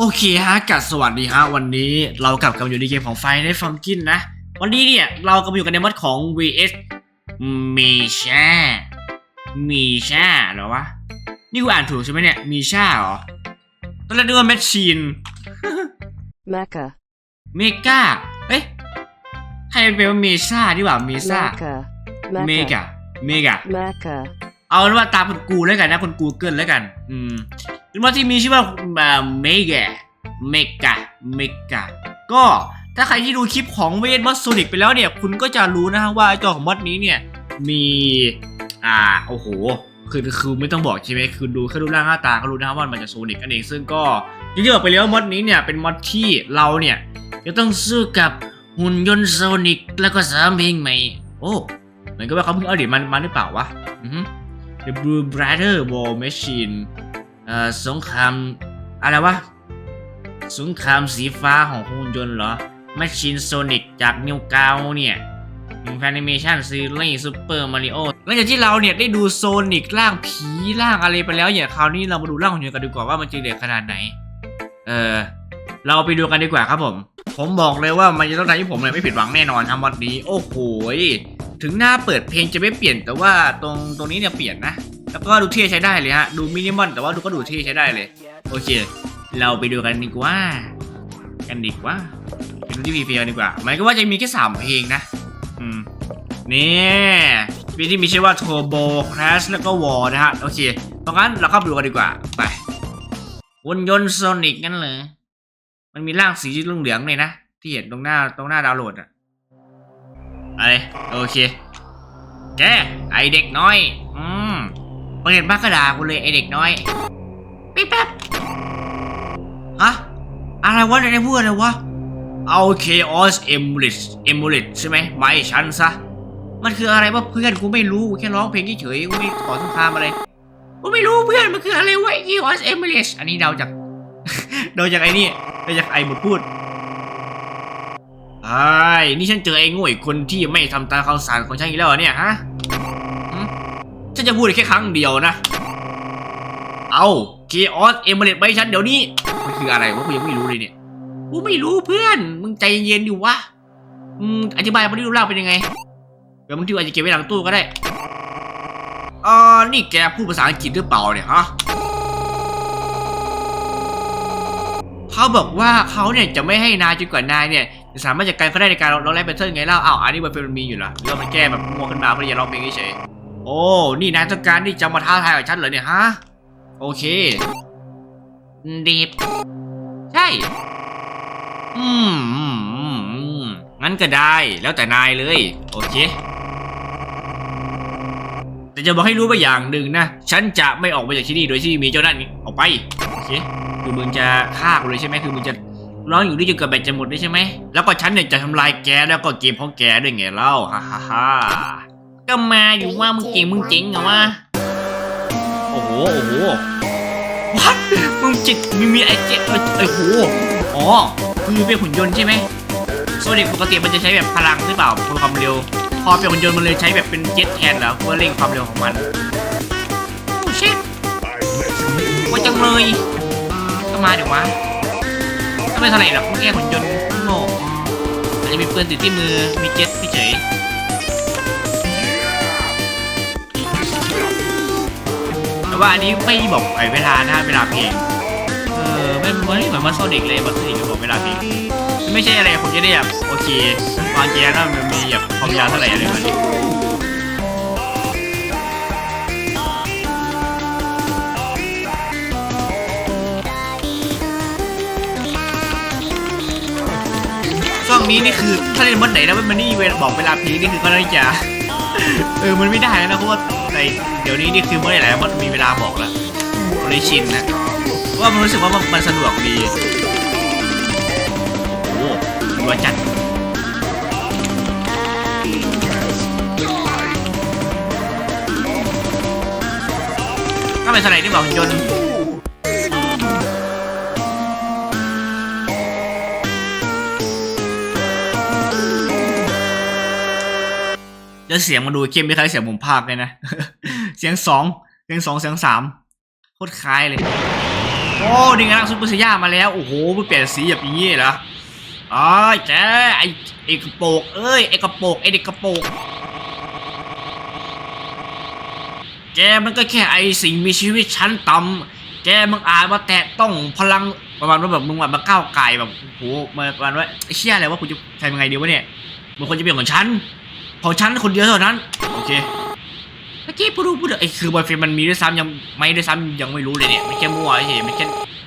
โอเคฮะกัดสวัสดีฮะวันนี้เรากลับกันอยู่ในเกมของไฟในฟังกินนะ วันนี้เนี่ยเรากำลังอยู่กันในมอดของ vs มีชามีชาเหรอวะ นี่กูอ่านถูกใช่ไหมเนี่ย มีชาเหรอตอนแรกนึกว่าแมชชีน Mecca, เมกาเอ้ยให้มันเป็นว่าเมชาดีกว่าเมซา Mecca, เม Mecca, กาเมกา Mecca, เอาเป็นว่าตามคุณกูแล้วกันนะคุณกูเกิลแล้วกัน อืม เป็นว่าที่มีชื่อว่าเมกาเมกาเมกาก็ถ้าใครที่ดูคลิปของเวทมอสโซนิกไปแล้วเนี่ย คุณก็จะรู้นะฮะว่าจอของมอดนี้เนี่ยมีอ่าโอ้โหคือคือไม่ต้องบอกใช่ไหมคือดูแค่รูปร่างหน้าตาก็รู้นะว่ามันจะโซนิกกันเองซึ่งก็อย่างที่บอกไปแล้วมอดนี้เนี่ยเป็นมอดที่เราเนี่ยจะต้องสู้กับหุ่นยนต์โซนิกแล้วก็สามเพลงใหม่โอ้เหมือนกับว่าเขาเพิ่งเอาเหรียญมันมาหรือเปล่าวะ The Blue Brother War Machine สงครามอะไรวะ สงครามสีฟ้าของหุ่นยนต์เหรอ Machine Sonic จากนิวกาวเนี่ยแอนิเมชันซีรีส์ซูเปอร์มาริโอหลังจากที่เราเนี่ยได้ดูโซนิกร่างผีร่างอะไรไปแล้วเนี่ยคราวนี้เรามาดูร่างหุ่นยนต์กันดีกว่าว่ามันจะเด็ดขนาดไหน เออเราไปดูกันดีกว่าครับผม ผมบอกเลยว่ามันจะต้องทำให้ผมเนี่ยไม่ผิดหวังแน่นอนครับวันนี้ โอ้โหถึงหน้าเปิดเพลงจะไม่เปลี่ยนแต่ว่าตรงตรงนี้เนี่ยเปลี่ยนนะ แล้วก็ดูเท่ใช้ได้เลยฮะ ดูมินิมอลแต่ว่าดูก็ดูเท่ใช้ได้เลย โอเค เราไปดูกันดีกว่า กันดีกว่าไปดูที่พีเฟียดีกว่าหมายก็ว่าจะมีแค่สามเพลงนะ อืม นี่มีที่มีชื่อว่า Turbo Crash แล้วก็ War นะฮะ โอเคตรงนั้นเราเข้าไปดูกันดีกว่า ไปหุ่นยนต์โซนิกงั้นเลย มันมีร่างสีเหลืองๆเลยนะ ที่เห็นตรงหน้าตรงหน้าดาวน์โหลดอะอะไรโอเค แก ไอเด็กน้อย อืมเปิดมากระดากูเลยไอเด็กน้อยปิ๊บแป๊บฮะอะไรวะในพูดอะไรวะเอาเคออสเอมูลิสเอมูลิสใช่ไหมไม่ฉันซะมันคืออะไรวะเพื่อนกูไม่รู้กูแค่ร้องเพลงเฉยๆกูไม่ขอสงครามอะไรกูไม่รู้เพื่อนมันคืออะไรวะเคออสเอมูลิสอันนี้เดาจากเดาจากไอ้นี่เดาจากไอ้หมดพูดไอ้นี่ฉันเจอไอ้โง่อีกคนที่ไม่ทำตามคำสั่งของฉันอีกแล้วเนี่ยฮะ ฉันจะพูดแค่ครั้งเดียวนะ เอาเคออสเอมูลิสไปฉันเดี๋ยวนี้ มันคืออะไรวะกูยังไม่รู้เลยเนี่ย กูไม่รู้เพื่อน มึงใจเย็นๆดิวะอืมอธิบายมาดิรูปร่างเป็นยังไง เดี๋ยวบางทีอาจจะเก็บไว้หลังตู้ก็ได้อ่านี่แกพูดภาษาอังกฤษหรือเปล่าเนี่ยฮะเขาบอกว่าเขาเนี่ยจะไม่ให้นายจนกว่านายเนี่ยจะสามารถจัดการเขาได้ในการร้องแรปแบทเทิลไงเล่าอ้าวอันนี้มันเป็นมันมีอยู่เหรอหรือว่ามันแก้แบบมัวขึ้นมาเพื่อจะร้องเพลงเฉย โอ้ นี่นายต้องการที่จะมาท้าทายกับฉันเหรอเนี่ยฮะ โอเคดีบใช่ อืมอืมอืมอืมงั้นก็ได้ แล้วแต่นายเลย โอเค แต่จะบอกให้รู้ว่าอย่างหนึ่งนะ ฉันจะไม่ออกไปจากที่นี่โดยที่มีเจ้านั่นออกไป โอเค คือมึงจะฆ่ากูเลยใช่ไหมคือมึงจะร้องอยู่นี่จนเกิดแบตจะหมดด้วยใช่ไหม แล้วก็ฉันเนี่ยจะทำลายแกแล้วก็เกมของแกด้วยไงเล่า ฮ่าฮ่าฮ่า ก็มาอยู่ว่ามึงเก่งมึงเจ๋งเหรอวะโอ้โหโอ้โหวัดมึงจิตมีมีไอเจ็ดโอ้โหอ๋อคือเป็นหุ่นยนต์ใช่ไหมโซนิกปกติมันจะใช้แบบพลังหรือเปล่าความเร็ว พอเป็นหุ่นยนต์มันเลยใช้แบบเป็นเจ็ตแทนเหรอเพื่อเร่งความเร็วของมันโอ้ชิตว่าจังเลยก็มาเดี๋ยววะก็ไม่เท่าไหร่หรอกมันแค่หุ่นยนต์โง่อาจจะมีปืนติดที่มือมีเจ็ตเฉย ว่าอันนี้ไม่บอกไอเวลานะเวลาเพลงเออไม่ไม่เหมือนมาโซนิกเลยมาโซนิกบอกเวลาเพลงไม่ใช่อะไรผมจะได้แบบโอเคตอนเกียร์น่ามันมีแบบความยาวเท่าไหร่อะไรแบบนี้ช่วงนี้นี่คือถ้าเล่นมันไหนแล้วมันนี่เวลาบอกเวลาพีนี่คือก็น่าจะเออมันไม่ได้แล้วนะเพราะว่า ในเดี๋ยวนี้นี่คือเมื่อไหร่แล้วมันมีเวลาบอกแล้วคนได้ชินนะว่ามันรู้สึกว่ามันมนสะดวกดีโอ้โหรัวจัดก็เป็นสไลด์ที่บอกยน แล้วเสียงมาดูเข้มไม่คล้ายเสียงผมภาคเลยนะ เสียงสองเสียงสองเสียงสามโคตรคล้ายเลย โอ้นี่ไงางซุปเปอร์ไซย่ามาแล้วโอ้โหมันเปลี่ยนสีแบบนี้เหรออ๋อแกไอไอกระโปรงเอ้ยไอกระโปรงไอเด็กกระโปรงแกมันก็แค่ไอสิ่งมีชีวิตชั้นต่ำแกมึงอาจมาแตะต้องพลังประมาณว่าแบบมึงแบบมาก้าวไก่แบบโอ้โหมาประมาณว่าไอ้เชี่ยอะไรวะกูจะทำยังไงดีวะเนี่ยมันควรจะเป็นของฉัน ของฉันคนเดียวเท่านั้น โอเคเมื่อกี้พูดพูดไอ้คือบอยเฟรมมันมีด้วยซ้ำยังไม่ด้วยซ้ำยังไม่รู้เลยเนี่ยไม่แค่มั่วเฉยไม่แค่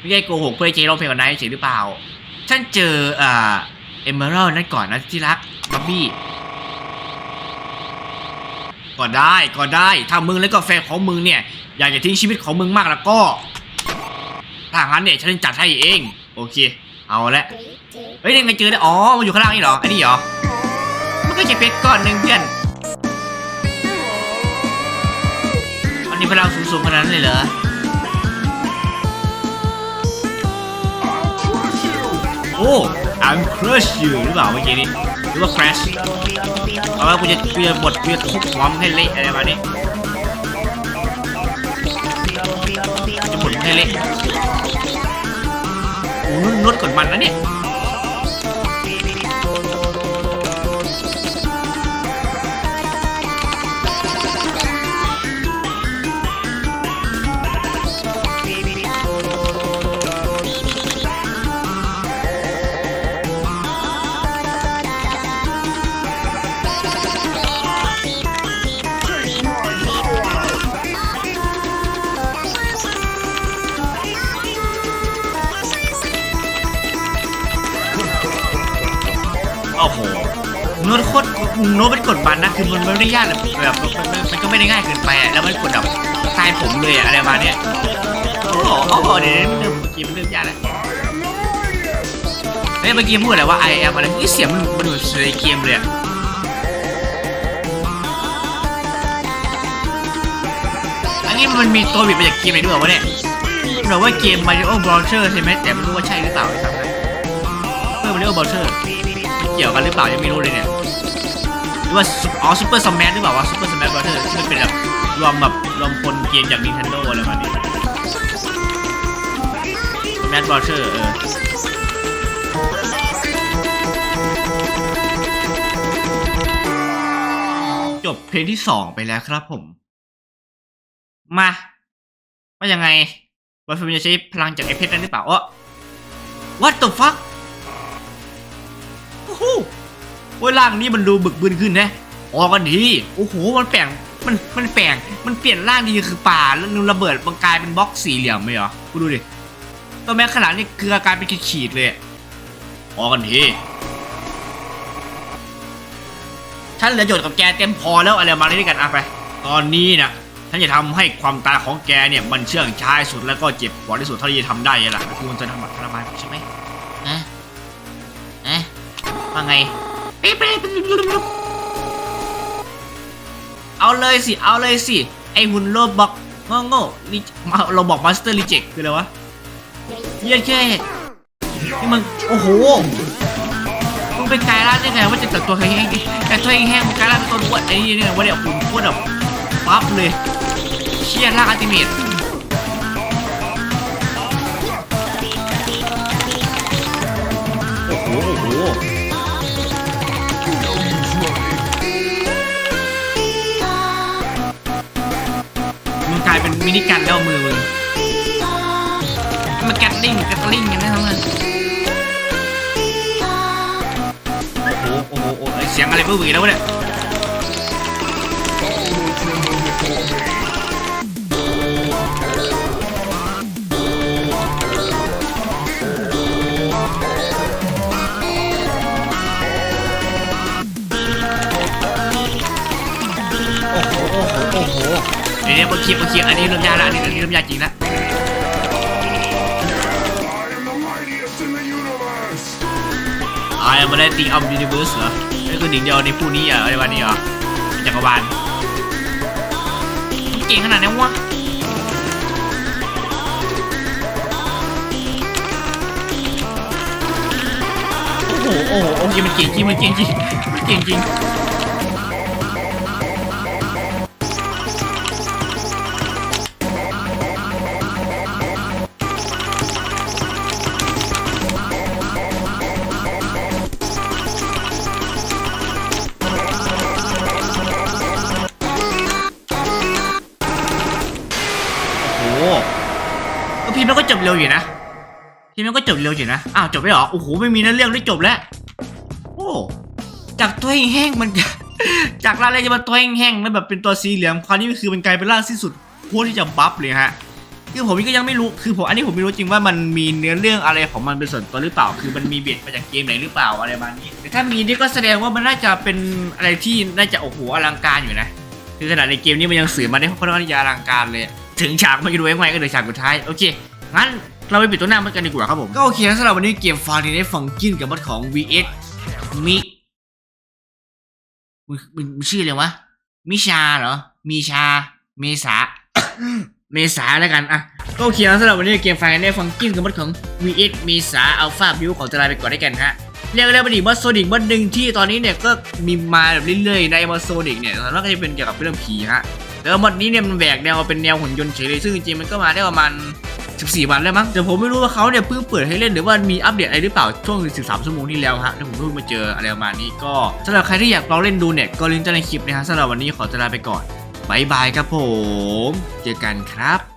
ไม่ใช่โกหกเพื่อให้เจร้องเพลงกับนายเฉยหรือเปล่า ฉันเจออ่าเอเมอรัลนั่นก่อนนะที่รักบ๊อบบี้ก็ได้ก็ได้ถ้ามึงแล้วก็แฟนของมึงเนี่ย อยากจะทิ้งชีวิตของมึงมากแล้วก็ถ้างั้นเนี่ยฉันจะจัดให้เอง โอเค เอาละเฮ้ยยังไงเจอได้อ๋อมันอยู่ข้างล่างนี่เหรอไอ้นี่เหรอ มันก็จะเป็นก้อนหนึ่งเพื่อนอันนี้พลังสูงๆขนาดนั้นเลยเหรอ โอ้ I'm crush you หรือเปล่าเมื่อกี้นี้ หรือว่า crash เอาว่ากูจะกูจะบดกูจะทุบหัวมึงให้เละอะไรประมาณนี้จะบดมึงให้เละโอ้นุ่นนวดกดมันนะเนี่ย โน้ตโคตรโน้ตเป็นกดบันนะคือมันไม่ได้ยากเลยแบบมันก็ไม่ได้ง่ายเกินไปแล้วมันกดแบบตล์ผมเลยอะไรประมาณเนี้ยโอ้โหโอ้โหเดี๋ยวเดี๋ยวเมื่อกี้มันเริ่มยากแล้วเฮ้ยเมื่อกี้พูดอะไรว่า I am อะไรนี่เสียงมันมันเหมือนในเกมเลยอะอันนี้มันมีตัวบิดมาจากเกมไหนด้วยวะเนี่ยหรือว่าเกม Mario Browser ใช่ไหมแต่ไม่รู้ว่าใช่หรือเปล่าครับเพิ่ม Mario Browser มันเกี่ยวกันหรือเปล่ายังไม่รู้เลยเนี่ย รือว่าอ๋อซูเปอร์สมัชหรือเปล่าวะซูเปอร์สมัชบอเทอร์ที่มันเป็นแบบรวมแบบรวมคนเกมจาก Nintendo อะไรประมาณนี้สมัชบอเทอร์เออจบเพลงที่สองไปแล้วครับผม มาว่ายังไงบอลฟิมจะใช้พลังจากไอเพชรนั้นหรือเปล่าอ๋อ What the fuck โอ้โห โอ้ยร่างนี้มันดูบึกบึนขึ้นนะออกกันทีโอ้โหมันแปลงมันมันแปลงมันเปลี่ยนร่างดีคือป่าแล้วนูระเบิดมันกลายเป็นบล็อกสี่เหลี่ยมไหมเหรอกูดูดิตัวแม้ขนาดนี้คืออากายเป็นขีดเลยออกกันทีฉันเหลือโจทย์กับแกเต็มพอแล้วอะไรมาเล่นกันอะไป ตอนนี้นะฉันจะทำให้ความตายของแกเนี่ยมันเชื่องช้าสุดแล้วก็เจ็บปวดที่สุดเท่าที่จะทำได้เลยล่ะคือมันจะทำแบบทรมานใช่ไหมฮะเอ๊ะว่าไง เอาเลยสิ เอาเลยสิ ไอหุ่นโลบอกง่โง่ลิมาเราบอกมาสเตอร์รีเจ็คคืออะไรวะเยี่ยแค่นี่มัน โอ้โหมึงเป็นกายร่างได้ไงว่าจะแต่ตัวแห้งแต่ตัวแห้งกายร่างเป็นตัวอ้วนไอ้นี่เนี่ยว่าเดี๋ยวหุ่นอ้วนแบบปั๊บเลยเชี่ยร่างอัลติเมทโอ้โหายเป็นมินิกันแล้วมือมึงมาแกตลิงแกตลิงกันนะทั้งนั้นโอ้โหโอ้โหโอ้โหเสียงอะไรเบื่อแล้วเนี่ย เดี๋ยวเดี๋ยวบางทีบางทีอันนี้เริ่มยากแล้วอันนี้อันนี้เริ่มยากจริงนะ I am the thing of universe เหรอนี่คือหนึ่งเดียวในผู้นี้เหรอในวันนี้เหรอจักรวาลมันเก่งขนาดนี้วะโอ้โหโอ้โหโอเคมันเก่งจริงมันเก่งจริงมันเก่งจริง ทีมันก็จบเร็วอยู่นะทีมันก็จบเร็วอยู่นะ อ้าวจบไปเหรอ โอ้โหไม่มีนื้อเรื่องได้จบแล้ว โอ้ จากตัวแห้งมัน จากร่างแรกจะมาตัวแห้งๆแล้วแบบเป็นตัวสีเหลือง คราวนี้คือมันกลายเป็นร่างสิ้นสุดโคตรที่จะบัฟเลยฮะ คือผมก็ยังไม่รู้ คือผมอันนี้ผมไม่รู้จริงว่ามันมีเนื้อเรื่องอะไรของมันเป็นส่วนตัวหรือเปล่า คือมันมีเบ็ดมาจากเกมไหนหรือเปล่าอะไรประมาณนี้ แต่ถ้ามีนี่ก็แสดงว่ามันน่าจะเป็นอะไรที่น่าจะโอ้โหอลังการอยู่นะคือขนาดในเกมนี้มันยังสื่อมาได้ค่อนข้างที่จะอลังการเลย ถึงฉากไม่รู้ยังไงก็เลยฉากสุดท้าย โอเค งั้นเราไปปิดตัวหน้ามันกันดีกว่าครับผม ก็โอเคนะสำหรับวันนี้เกมฟาร์นีได้ฟังกินกับมัดของ VS มิมึงมึงมึงชื่ออะไรวะ มิชาเหรอ มีชา เมษา เมษาแล้วกัน อะ ก็โอเคนะสำหรับวันนี้เกมไฟในฟังกิ้งกับมัดของ VS เมษาอัลฟาบิวของจะลาไปก่อนได้กันฮะเรียกได้ว่าดีมอสโซนิกมอดหนึ่งที่ตอนนี้เนี่ยก็มีมาแบบเรื่อยๆในมอสโซนิกเนี่ยส่วนมากก็จะเป็นเกี่ยวกับเรื่องผีฮะแล้วมอดนี้เนี่ยมันแหวกแนวเป็นแนวหุ่นยนต์เฉยเลยซึ่งจริงๆมันก็มาได้ประมาณ 14 วันแล้วมั้งแต่ผมไม่รู้ว่าเขาเนี่ยเพิ่งเปิดให้เล่นหรือว่ามีอัปเดตอะไรหรือเปล่าช่วง 13 ชั่วโมงที่แล้วฮะที่ผมเพิ่งมาเจออะไรประมาณนี้ก็สำหรับใครที่อยากลองเล่นดูเนี่ยก็ลิงก์จะในคลิปนะฮะสำหรับวันนี้ขอตัวลาไปก่อนบายบายครับผม เจอกันครับ